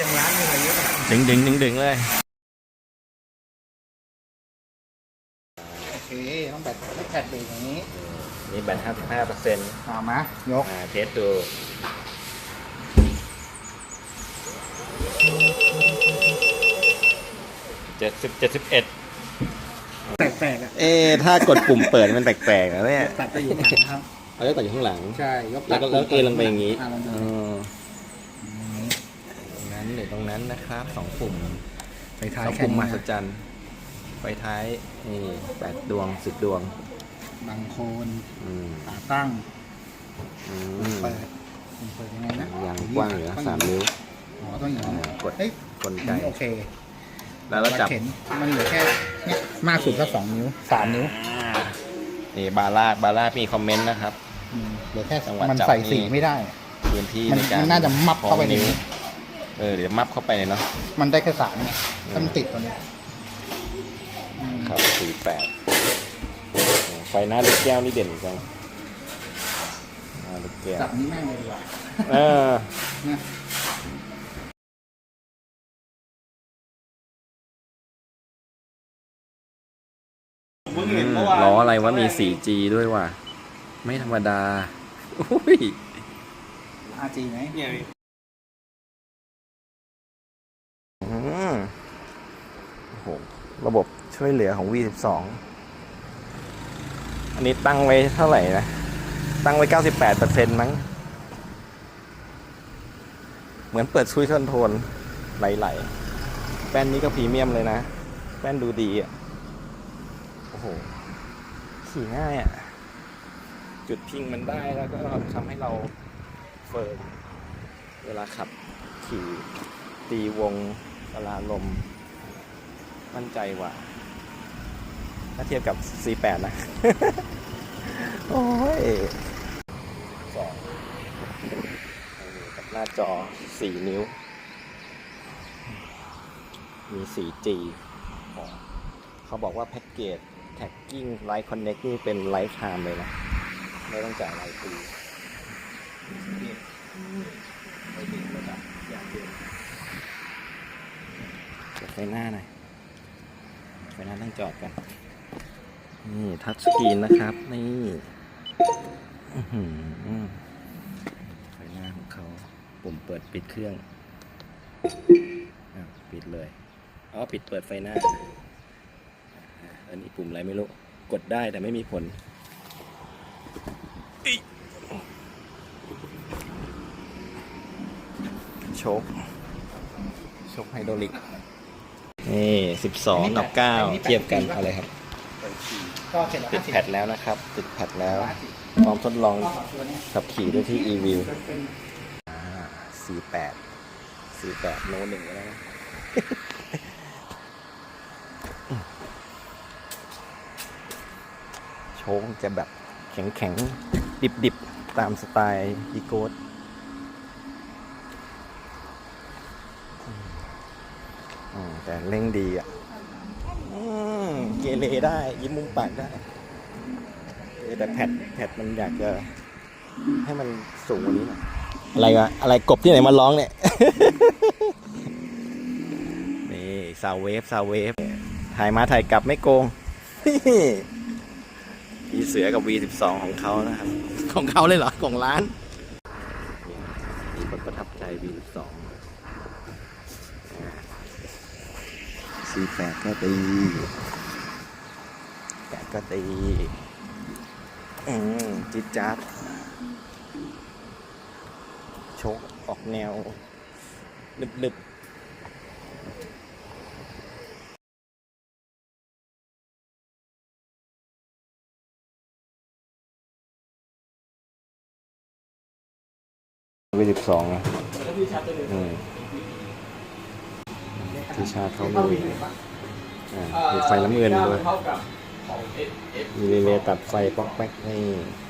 ยังร้านอยู่เลยเยอะดึงดึงดึงดึงเลย โอเคต้องแบบไม่แผ่นเบรกอย่างนี้นี่แบตห้าสิบห้าเปอร์เซ็นต์เอามายกอ่าเทสดูเจ็ดสิบเจ็ดสิบเอ็ดแปลกๆอะเอ๊ะถ้ากดปุ่มเปิดมันแปลกๆนะเนี่ยตัดไปอยู่ข้างหลังนะครับ เอาได้ต่ออยู่ข้างหลัง ใช่ ยกแล้วก็แล้วเอ็นลงไปอย่างนี้นี้ลงไป อ๋อ ตรงนั้นหรือตรงนั้นนะครับสองปุ่มไปท้ายสองแค่ปุ่มนี้มหัศนะจรรย์ไฟท้ายนี่แปดดวงสิบดวงบางโคนอืมขาตั้งอืมเปิดเปิดยังไงนะยางกว้างอยู่นะสามนิ้ว อ๋อต้องอย่างนี้อ่ากด เฮ้ยกลไกโอเคแล้วเราจับเข็นมันเหลือแค่เนี่ยมากสุดก็สองนิ้วสามนิ้วนี่บาร่าบาร่ามีคอมเมนต์นะครับ อืมเหลือแค่จังหวะมันจับใส่นี่ สีไม่ได้ พื้นที่มันในการมันน่าจะมับเข้าไปในนิ้วนี้ เออเดี๋ยวมับเข้าไปเลยเนาะ มันได้แค่สามเนี่ยถ้ามันติดตัวเนี้ยอืมครับสี่แปดไฟหน้าลูกแก้วนี่เด่นจังหน้าลูกแก้วจับนี้แม่งเลยดีกว่าเออเนี่ยอืมล้ออะไรวะมี 4G ด้วยว่ะ ไม่ธรรมดา อุ้ย อาจีไหมอืมโอ้โหระบบ ช่วยเหลือของ V12 อันนี้ตั้งไว้เท่าไหร่นะ ตั้งไว้ 98%มั้ง เหมือนเปิดซุยคอนโทรลไหลๆแป้นนี้ก็พรีเมียมเลยนะ แป้นดูดีอะ โอ้โห ขี่ง่ายอะ จุดพิงมันได้แล้วก็ทำให้เราเฟิร์มเวลาขับขี่ตีวงเวลาลม มั่นใจว่า ถ้าเทียบกับ C8 นะ โอ้ยสองกับหน้าจอ 4 นิ้ว มี 4G เขาบอกว่าแพ็กเกจ Tagging Light Connect นี่เป็นไลฟ์ไทม์เลยนะ ไม่ต้องจ่ายรายปีไม่ถึงระดับอย่างเดียวเปิดไฟหน้าหน่อยไฟหน้าต้องจอดกัน นี่ทัชสกรีนนะครับ นี่อื้อหือไฟหน้าของเขาปุ่มเปิดปิดเครื่องอะปิดเลยอ๋อปิดเปิดไฟหน้าอะอันนี้ปุ่มอะไรไม่รู้ กดได้แต่ไม่มีผลโชคโชคไฮดรอลิก นี่สิบสองกับเก้าเทียบกัน เอาเลยครับ ก็เสร็จแล้วติดแพดแล้วนะครับ ติดแพดแล้ว50พร้อมทดลองก็ตัวเนี้ยขับขี่ด้วยที่ e-view เป็น48 48โนหนึ่งแล้วนะโชว์จะแบบแข็งแข็งดิบดิบๆ ตามสไตล์อีโกดอืมแต่เร่งดีอะอืม เกเรได้ ยิ้มมุมปากได้เออแต่แพดแพดมันอยากจะให้มันสูงกว่านี้หน่อยอะไรวะอะไรกบที่ไหนมาร้องเนี่ย นี่ซาวเวฟซาวเวฟถ่ายมาถ่ายกลับไม่โกงพี่เสือกับ V12 ของเขานะครับ ของเขาเลยเหรอ ของร้านมีคนประทับใจ V12 48ก็ตี8 กตีอืมจิดจัดโชคออกแนวนึบๆ V12 อะอืมที่ชาเขามีอ่ามีไฟน้ำเงินด้วย มีเลย์ตัดไฟป๊อกแป๊กนี่